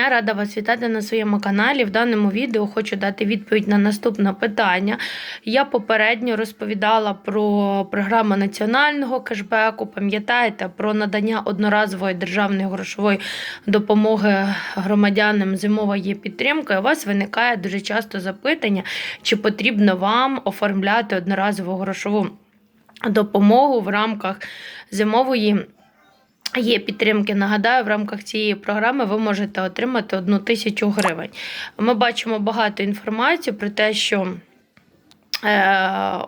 Я рада вас вітати на своєму каналі. В даному відео хочу дати відповідь на наступне питання. Я попередньо розповідала про програму національного кешбеку. Пам'ятаєте про надання одноразової державної грошової допомоги громадянам зимова є підтримка. У вас виникає дуже часто запитання, чи потрібно вам оформляти одноразову грошову допомогу в рамках зимової. Є підтримки. Нагадаю, в рамках цієї програми ви можете отримати одну тисячу гривень. Ми бачимо багато інформації про те, що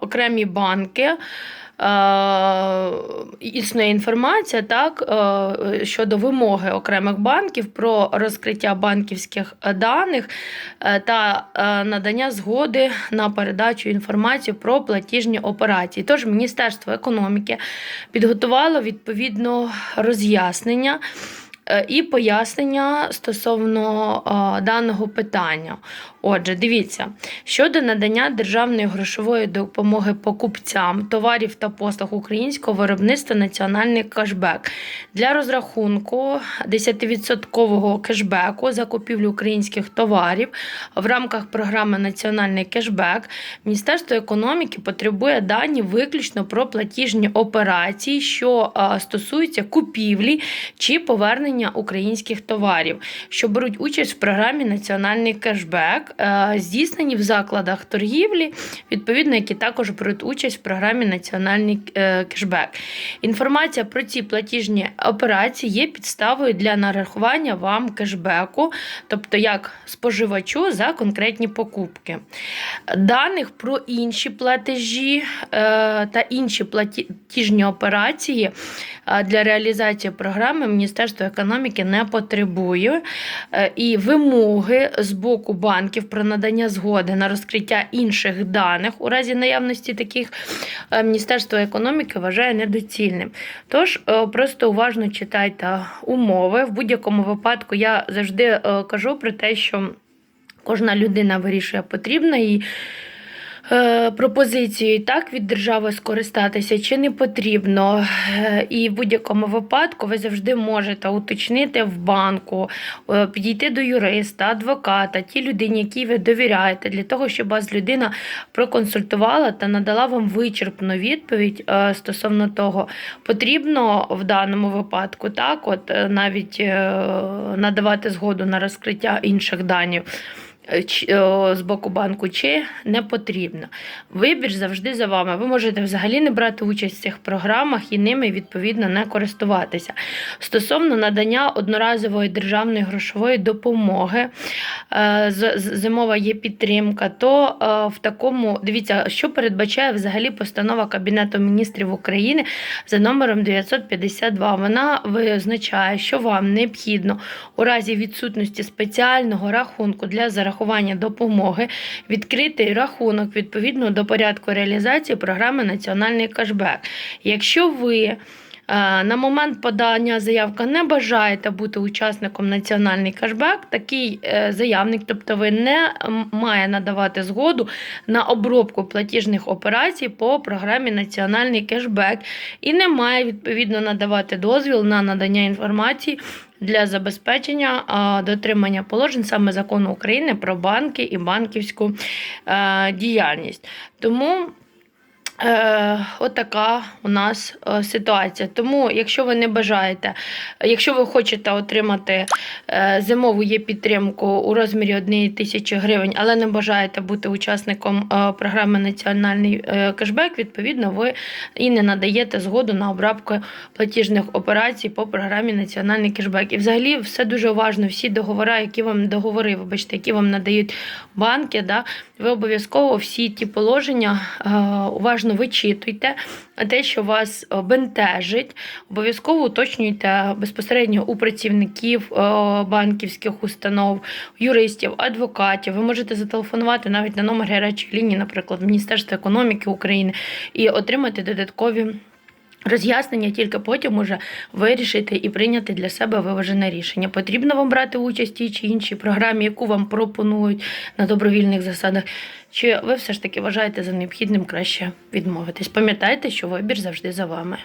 окремі банки. Е, існує інформація так, е, щодо вимоги окремих банків про розкриття банківських даних е, та е, надання згоди на передачу інформації про платіжні операції. Тож Міністерство економіки підготувало відповідно роз'яснення. Е, І пояснення стосовно е, даного питання. Отже, дивіться, щодо надання державної грошової допомоги покупцям товарів та послуг українського виробництва національний кешбек для розрахунку 10% кешбеку за купівлю українських товарів в рамках програми Національний кешбек Міністерство економіки потребує дані виключно про платіжні операції, що е, стосуються купівлі чи повернення українських товарів, що беруть участь в програмі Національний кешбек, е, здійснені в закладах торгівлі, відповідно, які також беруть участь в програмі Національний е, кешбек. Інформація про ці платіжні операції є підставою для нарахування вам кешбеку, тобто як споживачу за конкретні покупки. Даних про інші платежі е, та інші платіжні операції для реалізації програми Міністерство економіки не потребує. Е, І вимоги з боку банків про надання згоди на розкриття інших даних у разі наявності таких е, Міністерство економіки вважає недоцільним. Тож е, просто уважно читайте умови. В будь-якому випадку я завжди кажу про те, що кожна людина вирішує потрібно їй. Е, Пропозицією так від держави скористатися чи не потрібно. Е, І в будь-якому випадку ви завжди можете уточнити в банку, е, підійти до юриста, адвоката, ті людині, якій ви довіряєте, для того, щоб вас людина проконсультувала та надала вам вичерпну відповідь стосовно того, потрібно в даному випадку так, от навіть надавати згоду на розкриття інших даних. Е, е, З боку банку чи не потрібно. Вибір завжди за вами. Ви можете взагалі не брати участь в цих програмах і ними відповідно не користуватися. Стосовно надання одноразової державної грошової допомоги, е, зимова є підтримка, то в такому дивіться, що передбачає взагалі постанова Кабінету міністрів України за номером 952. Вона визначає, що вам необхідно у разі відсутності спеціального рахунку для зарахування допомоги відкрити рахунок відповідно до порядку реалізації програми Національний кешбек. Якщо ви на момент подання заявка не бажаєте бути учасником національний кешбек, такий е, заявник, тобто ви не має надавати згоду на обробку платіжних операцій по програмі Національний кешбек і не має відповідно надавати дозвіл на надання інформації для забезпечення дотримання положень саме закону України про банки і банківську е, діяльність. Тому Е, отака у нас е, ситуація. Тому, якщо ви не бажаєте, якщо ви хочете отримати е, зимову є підтримку у розмірі 1 тисячі гривень, але не бажаєте бути учасником е, програми Національний кешбек, відповідно, ви і не надаєте згоду на обробку платіжних операцій по програмі Національний кешбек. І взагалі все дуже уважно, всі договори, які вам договори, вибачте, які вам надають банки, да, ви обов'язково всі ті положення е, уважно вичитуйте, те, що вас е, бентежить, обов'язково уточнюйте безпосередньо у працівників е, банківських установ, юристів, адвокатів. Ви можете зателефонувати навіть на номер гарячої лінії, наприклад, Міністерства економіки України, і отримати додаткові. Роз'яснення тільки потім уже вирішити і прийняти для себе виважене рішення. Потрібно вам брати участь в тій чи іншій програмі, яку вам пропонують на добровільних засадах, чи ви все ж таки вважаєте за необхідним краще відмовитись. Пам'ятайте, що вибір завжди за вами.